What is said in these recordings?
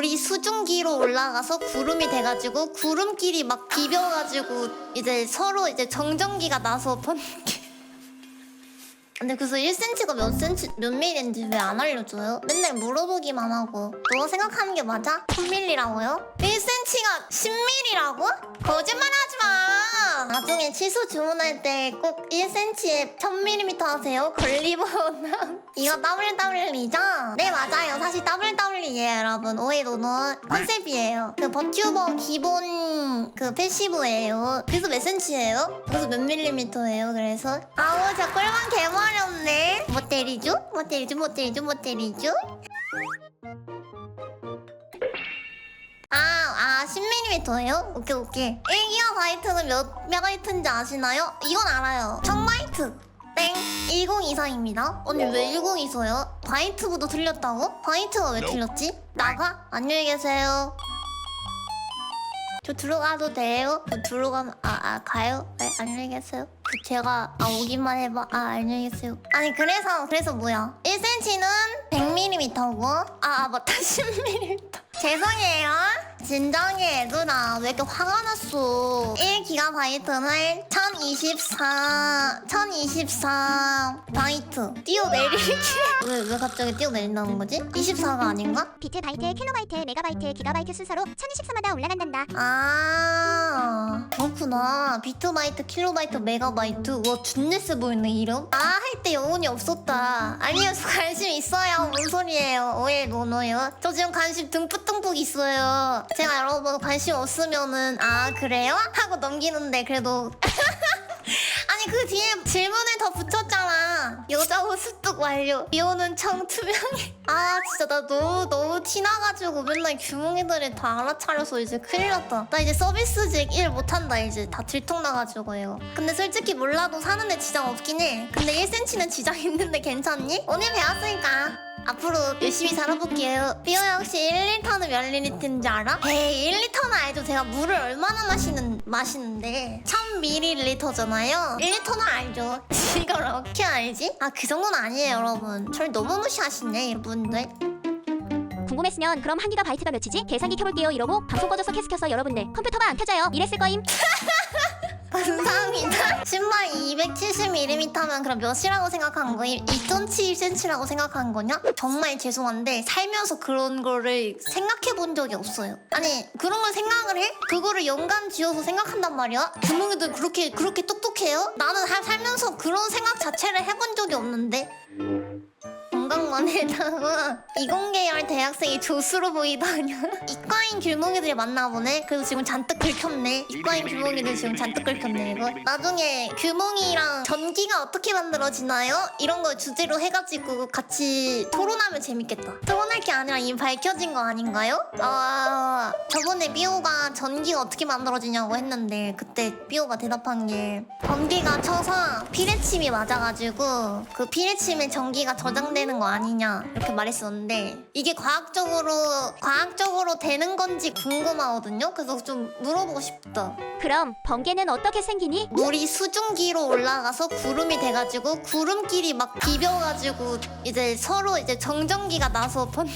물이 수증기로 올라가서 구름이 돼가지고 구름끼리 막 비벼가지고 이제 서로 이제 정전기가 나서 번개. 근데 그래서 1cm가 몇 cm 몇 밀인지 왜 안 알려줘요? 맨날 물어보기만 하고 너 생각하는 게 맞아? 1000밀리라고요? 1cm가 10밀리라고? 거짓말하지 마. 나중에 치수 주문할 때 꼭 1cm에 1000mm 하세요. 걸리버나 이거 WW이죠? 네 맞아요. 사실 WW예요, 여러분. 오해 노노 컨셉이에요. 그 버튜버 기본 그 패시브예요. 그래서 몇 cm예요? 그래서 몇 밀리미터예요? 그래서 아우 저 꿀만 개머리없네. 못 때리죠? 못 때리죠? 못 때리죠? 못 때리죠? 아, 아, 10mm예요? 오케이, 오케이. 1GB는 몇 메가바이트인지 아시나요? 이건 알아요. 1000바이트. 땡. 1024입니다. 언니 왜 1024요? 바이트보다 틀렸다고? 바이트가 왜 틀렸지? 나가? 안녕히 계세요. 저 들어가도 돼요? 저 들어가면 아, 아 가요? 네, 안녕히 계세요. 그 제가 아 오기만 해봐. 아 안녕히 계세요. 아니 그래서 그래서 뭐야? 1cm는 100mm고 아, 아 맞다 10mm. 죄송해요. 진정해 누나 왜 이렇게 화가 났어? 1GB는 1024 1024 바이트 뛰어내리기 왜 왜 갑자기 뛰어내린다는 거지? 24가 아닌가? 비트, 바이트, 킬로바이트, 메가바이트, 기가바이트 순서로 1024마다 올라간단다. 아 그렇구나 비트 바이트 킬로바이트 메가바이트 와 준내 세 보이네 이름 아 할때 영혼이 없었다. 아니요 저 관심 있어요. 뭔 소리예요? 오해 노노요? 저 지금 관심 듬뿍듬뿍 있어요. 제가 여러분 관심 없으면은 아 그래요? 하고 넘기는데 그래도. 아니 그 뒤에 질문을 더 붙였잖아. 여자 옷 습득 완료 비오는 청 투명해 아 진짜 나 너무 너무 티나가지고 맨날 규몽이들이 다 알아차려서 이제 큰일 났다 나 이제 서비스직 일 못한다 이제 다 들통나가지고 이거 근데 솔직히 몰라도 사는데 지장 없긴 해 근데 1cm는 지장 있는데 괜찮니? 오늘 배웠으니까 앞으로 열심히 살아볼게요. 삐오야 혹시 1리터는 몇 리터인지 알아? 에이 1리터는 알죠. 제가 물을 얼마나 마시는 마시는데 1000ml잖아요. 1리터는 알죠. 이걸 어떻게 알지? 아 그 정도는 아니에요, 여러분. 저를 너무 무시하시네 이분들. 궁금했으면 그럼 한 기가 바이트가 몇이지? 계산기 켜볼게요 이러고 방송 꺼져서 캐스 켜서 여러분들 컴퓨터가 안 켜져요. 이랬을 거임. 감사합니다. 신발 270mm면 그럼 몇이라고 생각한 거임? 2.7cm라고 생각한 거냐? 정말 죄송한데 살면서 그런 거를 생각해 본 적이 없어요. 아니 그런 걸 생각을 해? 그거를 연관 지어서 생각한단 말이야? 주몽이들 그렇게 그렇게 똑똑해요? 나는 하- 살면서 그런 생각 자체를 해본 적이 없는데. 건강만 해다가 이공계열 대학생이 조수로 보이다냐. 이과인 길몽이들이 만나보네. 그래서 지금 잔뜩 긁혔네. 이과인 길몽이들 지금 잔뜩 긁혔네 이거. 나중에 규몽이랑 전기가 어떻게 만들어지나요? 이런 거 주제로 해가지고 같이 토론하면 재밌겠다. 토론할 게 아니라 이미 밝혀진 거 아닌가요? 아 저번에 삐오가 전기가 어떻게 만들어지냐고 했는데 그때 삐오가 대답한 게 전기가 쳐서 피레침이 맞아가지고 그 피레침에 전기가 저장되는 거 아니 냐 이렇게 말했었는데 이게 과학적으로 과학적으로 되는 건지 궁금하거든요. 그래서 좀 물어보고 싶다. 그럼 번개는 어떻게 생기니? 물이 수증기로 올라가서 구름이 돼가지고 구름끼리 막 비벼가지고 이제 서로 이제 정전기가 나서 번개.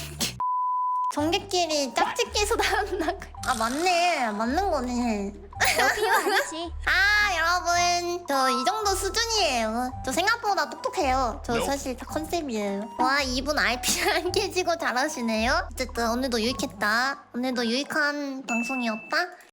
전기끼리 짝짓기에서 나온다고. 아 맞네, 맞는 거네. 아니지. 아 여러분 저 이 정도 수준이에요. 저 생각보다 똑똑해요. 저 사실 다 컨셉이에요. 와 이분 RP 안 깨지고 잘하시네요. 어쨌든 오늘도 유익했다. 오늘도 유익한 방송이었다